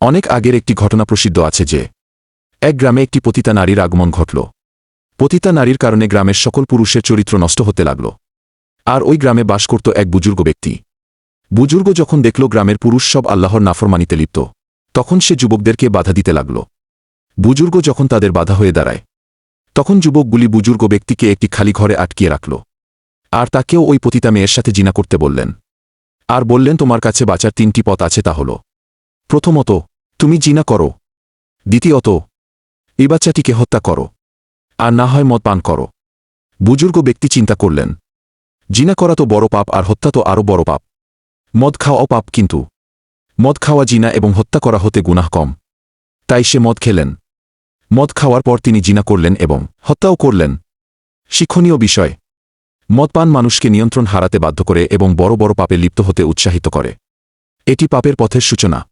অনেক আগের একটি ঘটনা প্রসিদ্ধ আছে যে, এক গ্রামে একটি পতিতা নারীর আগমন ঘটল। পতিতা নারীর কারণে গ্রামের সকল পুরুষের চরিত্র নষ্ট হতে লাগল। আর ওই গ্রামে বাস করত এক বুজুর্গ ব্যক্তি। বুজুর্গ যখন দেখল গ্রামের পুরুষ সব আল্লাহর নাফরমানিতে লিপ্ত, তখন সে যুবকদেরকে বাধা দিতে লাগল। বুজুর্গ যখন তাদের বাধা হয়ে দাঁড়ায়, তখন যুবকগুলি বুজুর্গ ব্যক্তিকে একটি খালি ঘরে আটকিয়ে রাখল। আর তাকেও ওই পতিতা মেয়ের সাথে জিনা করতে বললেন। আর বললেন, তোমার কাছে বাঁচার তিনটি পথ আছে তা হল, প্রথমত তুমি জিনা করো। দ্বিতীয়ত, এই বাচ্চাটিকে হত্যা করো। আর না হয় মদ পান করো। বুজুর্গ ব্যক্তি চিন্তা করলেন, জিনা করা তো বড় পাপ আর হত্যা তো আরও বড় পাপ। মদ খাওয়াও পাপ কিন্তু। মদ খাওয়া জিনা এবং হত্যা করা হতে গুনাহ কম। তাই সে মদ খেলেন। মদ খাওয়ার পর তিনি জিনা করলেন এবং হত্যাও করলেন। শিক্ষণীয় বিষয় মদপান মানুষকে নিয়ন্ত্রণ হারাতে বাধ্য করে এবং বড় বড় পাপে লিপ্ত হতে উৎসাহিত করে। এটি পাপের পথের সূচনা।